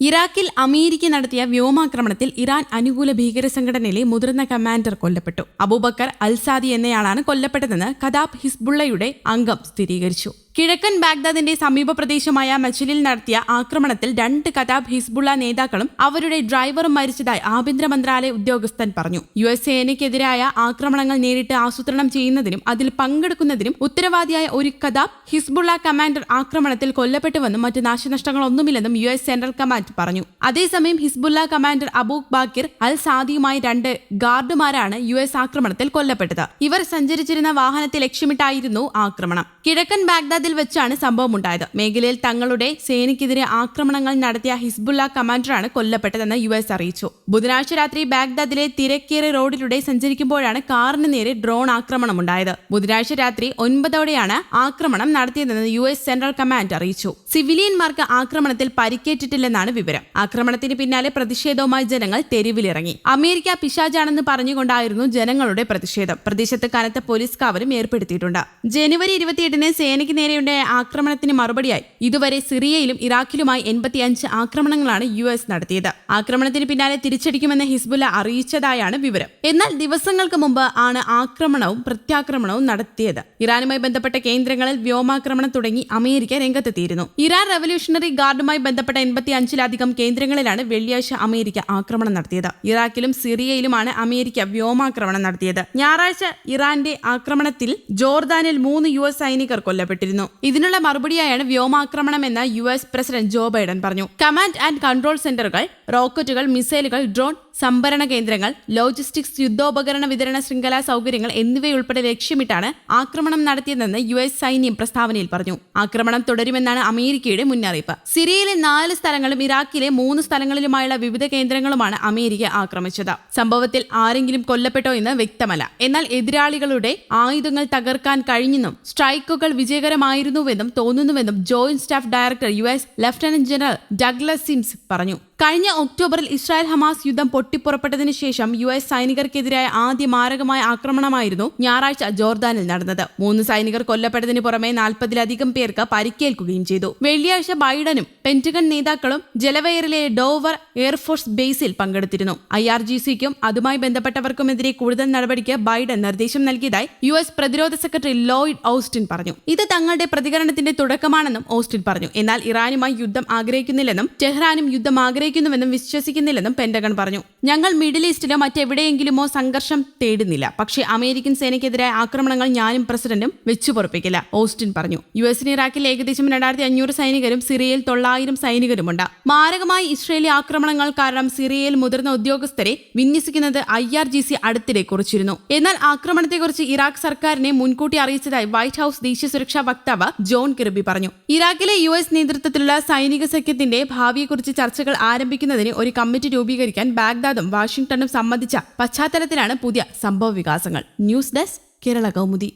ഇറാഖിൽ അമേരിക്ക നടത്തിയ വ്യോമാക്രമണത്തിൽ ഇറാൻ അനുകൂല ഭീകര സംഘടനയിലെ മുതിർന്ന കമാൻഡർ കൊല്ലപ്പെട്ടു. അബൂബക്കർ അൽസാദി എന്നയാളാണ് കൊല്ലപ്പെട്ടതെന്ന് ഖദാബ് ഹിസ്ബുള്ളയുടെ അംഗം സ്ഥിരീകരിച്ചു. കിഴക്കൻ ബാഗ്ദാദിന്റെ സമീപ പ്രദേശമായ മച്ചിലിൽ നടത്തിയ ആക്രമണത്തിൽ രണ്ട് കതാബ് ഹിസ്ബുള്ള നേതാക്കളും അവരുടെ ഡ്രൈവറും മരിച്ചതായി ആഭ്യന്തര മന്ത്രാലയ ഉദ്യോഗസ്ഥൻ പറഞ്ഞു. യു എസ് സേനയ്ക്കെതിരായ ആക്രമണങ്ങൾ നേരിട്ട് ആസൂത്രണം ചെയ്യുന്നതിനും അതിൽ പങ്കെടുക്കുന്നതിനും ഉത്തരവാദിയായ ഒരു കതാബ് ഹിസ്ബുള്ള കമാൻഡർ ആക്രമണത്തിൽ കൊല്ലപ്പെട്ടുവെന്നും മറ്റ് നാശനഷ്ടങ്ങളൊന്നുമില്ലെന്നും യു എസ് സെൻട്രൽ കമാൻഡ് പറഞ്ഞു. അതേസമയം ഹിസ്ബുള്ള കമാൻഡർ അബൂഖ് ബാക്കിർ അൽ സാദിയുമായി രണ്ട് ഗാർഡുമാരാണ് യു എസ് ആക്രമണത്തിൽ കൊല്ലപ്പെട്ടത്. ഇവർ സഞ്ചരിച്ചിരുന്ന വാഹനത്തെ ലക്ഷ്യമിട്ടായിരുന്നു ആക്രമണം. കിഴക്കൻ ബാഗ്ദാദിൽ വെച്ചാണ് സംഭവം ഉണ്ടായത്. മേഖലയിൽ തങ്ങളുടെ സേനയ്ക്കെതിരെ ആക്രമണങ്ങൾ നടത്തിയ ഹിസ്ബുല്ല കമാൻഡറാണ് കൊല്ലപ്പെട്ടതെന്ന് യു എസ് അറിയിച്ചു. ബുധനാഴ്ച രാത്രി ബാഗ്ദാദിലെ തിരക്കേറിയ റോഡിലൂടെ സഞ്ചരിക്കുമ്പോഴാണ് കാറിന് നേരെ ഡ്രോൺ ആക്രമണമുണ്ടായത് ബുധനാഴ്ച രാത്രി ഒൻപതോടെയാണ് ആക്രമണം നടത്തിയതെന്ന് യു എസ് സെൻട്രൽ കമാൻഡ് അറിയിച്ചു. സിവിലിയന്മാർക്ക് ആക്രമണത്തിൽ പരിക്കേറ്റിട്ടില്ലെന്നാണ് വിവരം. ആക്രമണത്തിന് പിന്നാലെ പ്രതിഷേധവുമായി ജനങ്ങൾ തെരുവിലിറങ്ങി. അമേരിക്ക പിശാജാണെന്ന് പറഞ്ഞുകൊണ്ടായിരുന്നു ജനങ്ങളുടെ പ്രതിഷേധം. പ്രദേശത്ത് കനത്ത പോലീസ് കാവലും ഏർപ്പെടുത്തിയിട്ടുണ്ട്. ജനുവരി ഇരുപത്തിയെട്ടിന് സേനയ്ക്ക് നേരെയുണ്ടായ ആക്രമണത്തിന് മറുപടിയായി. ഇതുവരെ സിറിയയിലും ഇറാഖിലുമായി എൺപത്തിയഞ്ച് ആക്രമണങ്ങളാണ് യു എസ് നടത്തിയത്. ആക്രമണത്തിന് പിന്നാലെ തിരിച്ചടിക്കുമെന്ന് ഹിസ്ബുല്ല അറിയിച്ചതായാണ് വിവരം. എന്നാൽ ദിവസങ്ങൾക്ക് മുമ്പ് ആണ് ആക്രമണവും പ്രത്യാക്രമണവും നടത്തിയത്. ഇറാനുമായി ബന്ധപ്പെട്ട കേന്ദ്രങ്ങളിൽ വ്യോമാക്രമണം തുടങ്ങി അമേരിക്ക രംഗത്തെത്തിയിരുന്നു. ഇറാൻ റവല്യൂഷണറി ഗാർഡുമായി ബന്ധപ്പെട്ട എൺപത്തി അഞ്ചിലധികം കേന്ദ്രങ്ങളിലാണ് വെള്ളിയാഴ്ച അമേരിക്ക ആക്രമണം നടത്തിയത്. ഇറാഖിലും സിറിയയിലുമാണ് അമേരിക്ക വ്യോമാക്രമണം നടത്തിയത്. ഞായറാഴ്ച ഇറാന്റെ ആക്രമണത്തിൽ ജോർദാനിൽ മൂന്ന് യു എസ് സൈനികർ കൊല്ലപ്പെട്ടിരുന്നു. ഇതിനുള്ള മറുപടിയായാണ് വ്യോമാക്രമണമെന്ന് U S president Joe Biden പറഞ്ഞു. കമാൻഡ് ആൻഡ് കൺട്രോൾ സെന്ററുകൾ റോക്കറ്റുകൾ മിസൈലുകൾ ഡ്രോൺ സംഭരണ കേന്ദ്രങ്ങൾ ലോജിസ്റ്റിക്സ് യുദ്ധോപകരണ വിതരണ ശൃംഖല സൗകര്യങ്ങൾ എന്നിവയുൾപ്പെടെ ലക്ഷ്യമിട്ടാണ് ആക്രമണം നടത്തിയതെന്ന് യു എസ് സൈന്യം പ്രസ്താവനയിൽ പറഞ്ഞു. ആക്രമണം തുടരുമെന്നാണ് അമേരിക്കയുടെ മുന്നറിയിപ്പ്. സിറിയയിലെ നാല് സ്ഥലങ്ങളും ഇറാഖിലെ മൂന്ന് സ്ഥലങ്ങളിലുമായുള്ള വിവിധ കേന്ദ്രങ്ങളുമാണ് അമേരിക്ക ആക്രമിച്ചത്. സംഭവത്തിൽ ആരെങ്കിലും കൊല്ലപ്പെട്ടോ എന്ന് വ്യക്തമല്ല. എന്നാൽ എതിരാളികളുടെ ആയുധങ്ങൾ തകർക്കാൻ കഴിഞ്ഞെന്നും സ്ട്രൈക്കുകൾ വിജയകരമായിരുന്നുവെന്നും തോന്നുന്നുവെന്നും joint staff director U S lieutenant general Douglas Sims പറഞ്ഞു. കഴിഞ്ഞ ഒക്ടോബറിൽ ഇസ്രായേൽ ഹമാസ് യുദ്ധം പൊട്ടിപ്പുറപ്പെട്ടതിന് ശേഷം യു എസ് സൈനികർക്കെതിരായ ആദ്യ മാരകമായ ആക്രമണമായിരുന്നു ഞായറാഴ്ച ജോർദാനിൽ നടന്നത്. മൂന്ന് സൈനികർ കൊല്ലപ്പെട്ടതിന് പുറമെ നാൽപ്പതിലധികം പേർക്ക് പരിക്കേൽക്കുകയും ചെയ്തു. വെള്ളിയാഴ്ച ബൈഡനും പെന്റഗൺ നേതാക്കളും ജലവയറിലെ ഡോവർ എയർഫോഴ്സ് ബേസിൽ പങ്കെടുത്തിരുന്നു. ഐ ആർ ജി സിക്കും അതുമായി ബന്ധപ്പെട്ടവർക്കുമെതിരെ കൂടുതൽ നടപടിക്ക് ബൈഡൻ നിർദ്ദേശം നൽകിയതായി യു എസ് പ്രതിരോധ സെക്രട്ടറി ലോയിഡ് ഓസ്റ്റിൻ പറഞ്ഞു. ഇത് തങ്ങളുടെ പ്രതികരണത്തിന്റെ തുടക്കമാണെന്നും ഓസ്റ്റിൻ പറഞ്ഞു. എന്നാൽ ഇറാനുമായി യുദ്ധം ആഗ്രഹിക്കുന്നില്ലെന്നും ടെഹ്റാനും യുദ്ധം ആഗ്രഹിക്കുന്നുവെന്നും വിശ്വസിക്കുന്നില്ലെന്നും പെന്റഗൺ പറഞ്ഞു. ഞങ്ങൾ മിഡിൽ ഈസ്റ്റിലോ മറ്റെവിടെയെങ്കിലുമോ സംഘർഷം തേടുന്നില്ല. പക്ഷേ അമേരിക്കൻ സേനയ്ക്കെതിരായ ആക്രമണങ്ങൾ ഞാനും പ്രസിഡന്റും വെച്ചുപൊറപ്പിക്കില്ല ഓസ്റ്റിൻ പറഞ്ഞു. യു എസിന് ഇറാഖിൽ ഏകദേശം രണ്ടായിരത്തി അഞ്ഞൂറ് സൈനികരും സിറിയയിൽ തൊള്ളായിരം സൈനികരുമുണ്ട്. മാരകമായ ഇസ്രയേലി ആക്രമണങ്ങൾ കാരണം സിറിയയിൽ മുതിർന്ന ഉദ്യോഗസ്ഥരെ വിന്യസിക്കുന്നത് ഐ ആർ ജി സി അടുത്തിടെ കുറിച്ചിരുന്നു. എന്നാൽ ആക്രമണത്തെക്കുറിച്ച് ഇറാഖ് സർക്കാരിനെ മുൻകൂട്ടി അറിയിച്ചതായി വൈറ്റ് ഹൌസ് ദേശീയ സുരക്ഷാ വക്താവ് ജോൺ കിർബി പറഞ്ഞു. ഇറാഖിലെ യു എസ് നേതൃത്വത്തിലുള്ള സൈനിക സഖ്യത്തിന്റെ ഭാവിയെക്കുറിച്ച് ചർച്ചകൾ ആരംഭിക്കുന്നതിന് ഒരു കമ്മിറ്റി രൂപീകരിക്കാൻ ബാഗ്ദാദും വാഷിംഗ്ടണും സമ്മതിച്ച പശ്ചാത്തലത്തിലാണ് പുതിയ സംഭവ വികാസങ്ങൾ. News desk Kerala Kaumudi.